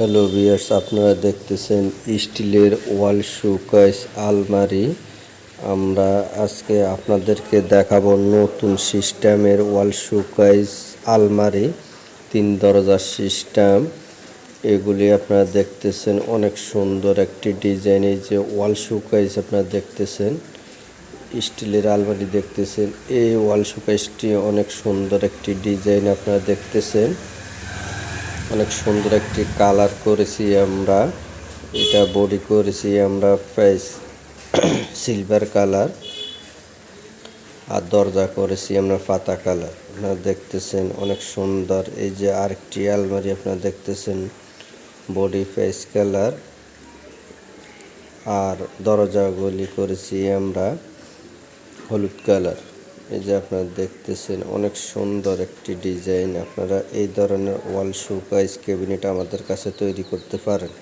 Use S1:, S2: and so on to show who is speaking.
S1: Hello বিয়ার্স আপনারা দেখতেছেন স্টিলের ওয়াল শোকেস আলমারি। আমরা আজকে আপনাদেরকে দেখাবো নতুন সিস্টেমের ওয়াল শোকেস আলমারি, তিন দরজার সিস্টেম। এগুলি আপনারা দেখতেছেন, অনেক সুন্দর একটি ডিজাইন। যে ওয়াল শোকেস আপনারা দেখতেছেন, স্টিলের আলমারি দেখতেছেন, এই ওয়াল শোকেসটি অনেক সুন্দর একটি ডিজাইন আপনারা দেখতেছেন। অনেক সুন্দর একটি কালার করেছি আমরা। এটা বডি করেছি আমরা ফেস সিলভার কালার। আর দরজা করেছি আমরা পাতা কালার। আপনারা দেখতেছেন অনেক সুন্দর। এই যে আরেকটি আলমারি আপনারা দেখতেছেন বডি ফেস কালার। আর দরজাগুলি করেছি আমরা হলুদ কালার। এই যে আপনারা দেখতেছেন, অনেক সুন্দর একটি ডিজাইন। আপনারা এই ধরনের ওয়াল শোকাইস ক্যাবিনেট আমাদের কাছে তৈরি করতে পারেন।